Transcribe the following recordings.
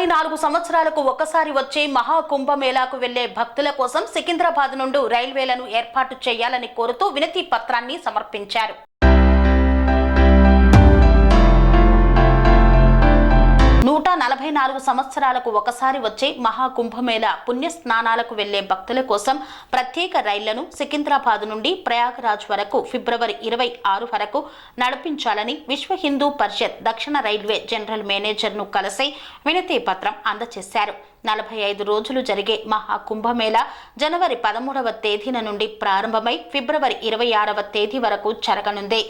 నలభై నాలుగు సంవత్సరాలకు ఒక్కసారి వచ్చే మహా కుంభమేళాకు వెళ్ళే భక్తుల కోసం సికింద్రాబాద్ నుండి రైల్వేలను ఏర్పాటు చేయాలని కోరుతూ వినతి పత్రాన్ని సమర్పించారు. నాలుగు సంవత్సరాలకు ఒకసారి వచ్చే మహాకుంభమేళ పుణ్య స్నానాలకు వెళ్ళే భక్తుల కోసం ప్రత్యేక రైళ్ళను సికింద్రాబాద్ నుండి ప్రయాగరాజ్ వరకు ఫిబ్రవరి ఇరవై ఆరు వరకు నడిపించాలని విశ్వ హిందూ పరిషత్ దక్షిణ రైల్వే జనరల్ మేనేజర్ను కలిసి వినతి పత్రం అందజేశారు. నలభై ఐదు రోజులు జరిగే మహా కుంభమేళ జనవరి పదమూడవ తేదీన నుండి ప్రారంభమై ఫిబ్రవరి ఇరవై ఆరవ తేదీ వరకు జరగనుంది.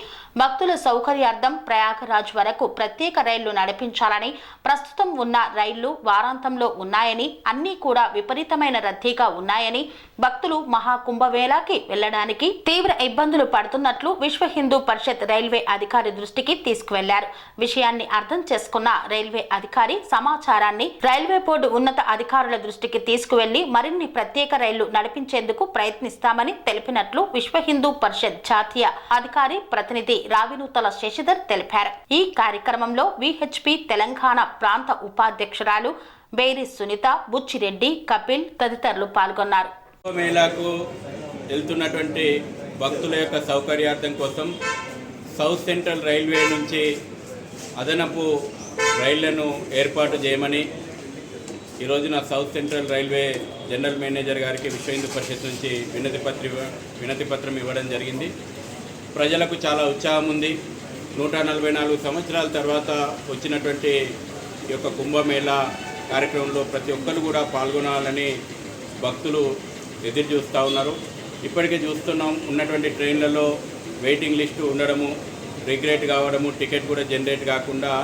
భక్తుల సౌకర్యార్థం ప్రయాగరాజ్ వరకు ప్రత్యేక రైళ్ళు నడిపించాలని ప్రస్తుతం ఉన్న రైళ్ళు వారాంతంలో ఉన్నాయని అన్నీ కూడా విపరీతమైన రద్దీగా ఉన్నాయని భక్తులు మహా కుంభమేళాకి వెళ్ళడానికి తీవ్ర ఇబ్బందులు పడుతున్నట్లు విశ్వ హిందూ పరిషత్ రైల్వే అధికారి దృష్టికి తీసుకువెళ్ళారు. విషయాన్ని అర్థం చేసుకున్న రైల్వే అధికారి సమాచారాన్ని రైల్వే బోర్డు ఉన్నత అధికారుల దృష్టికి తీసుకువెళ్ళి మరిన్ని ప్రత్యేక రైళ్ళు నడిపించేందుకు ప్రయత్నిస్తామని తెలిపినట్లు విశ్వ హిందూ పరిషత్ జాతీయ అధికారి ప్రతినిధి రావినూతల శశిధర్ తెలిపారు. ఈ కార్యక్రమంలో విహెచ్పి తెలంగాణ ప్రాంత ఉపాధ్యక్షురాలు బేరి సునీత బుచ్చిరెడ్డి కపిల్ తదితరులు పాల్గొన్నారు. మేళాకు వెళ్తున్నటువంటి భక్తుల యొక్క సౌకర్యార్థం కోసం సౌత్ సెంట్రల్ రైల్వే నుంచి అదనపు రైళ్ళను ఏర్పాటు చేయమని ఈ రోజున south central railway general manager గారికి విశ్వ హిందూ పరిషత్ నుంచి వినతి పత్ర వినతి పత్రం ఇవ్వడం జరిగింది. ప్రజలకు చాలా ఉత్సాహం ఉంది. నూట నలభై నాలుగు సంవత్సరాల తర్వాత వచ్చినటువంటి ఈ యొక్క కుంభమేళా కార్యక్రమంలో ప్రతి ఒక్కరు కూడా పాల్గొనాలని భక్తులు ఎదురు చూస్తూ ఉన్నారు. ఇప్పటికే చూస్తున్నాం ఉన్నటువంటి ట్రైన్లలో వెయిటింగ్ లిస్టు ఉండడము రిగ్రెట్ కావడము టికెట్ కూడా జనరేట్ కాకుండా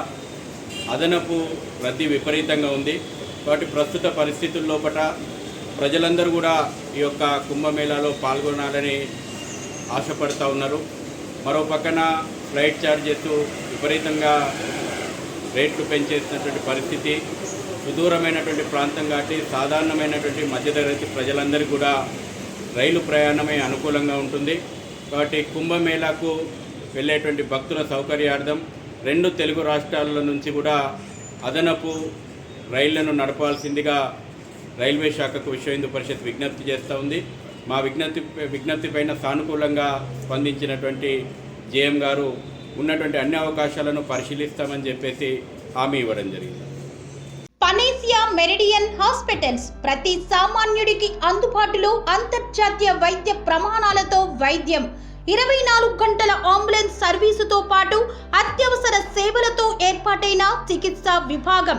అదనపు రద్దీ విపరీతంగా ఉంది. కాబట్టి ప్రస్తుత పరిస్థితుల్లోపట ప్రజలందరూ కూడా ఈ యొక్క కుంభమేళాలో పాల్గొనాలని ఆశపడుతూ ఉన్నారు. మరో పక్కన ఫ్లైట్ ఛార్జెస్ విపరీతంగా రేట్లు పెంచేసినటువంటి పరిస్థితి. సుదూరమైనటువంటి ప్రాంతం కాబట్టి సాధారణమైనటువంటి మధ్యతరగతి ప్రజలందరికీ కూడా రైలు ప్రయాణమే అనుకూలంగా ఉంటుంది. కాబట్టి కుంభమేళాకు వెళ్ళేటువంటి భక్తుల సౌకర్యార్థం రెండు తెలుగు రాష్ట్రాల నుంచి కూడా అదనపు రైళ్ళను నడపాల్సిందిగా రైల్వే శాఖకు విశ్వ హిందూ పరిషత్ విజ్ఞప్తి చేస్తూ ఉంది. మా విజ్ఞప్తి విజ్ఞప్తి పైన సానుకూలంగా స్పందించినటువంటి జేఎం గారు ఉన్నటువంటి అన్ని అవకాశాలను పరిశీలిస్తామని చెప్పేసి హామీ ఇవ్వడం జరిగింది. పనేసియా మెరిడియన్ హాస్పిటల్స్ ప్రతి సామాన్యుడికి అందుబాటులో అంతర్జాతీయ వైద్య ప్రమాణాలతో వైద్యం. ఇరవై నాలుగు గంటల అంబులెన్స్ సర్వీసుతో పాటు అత్యవసర సేవలతో ఏర్పాటైన చికిత్సా విభాగం.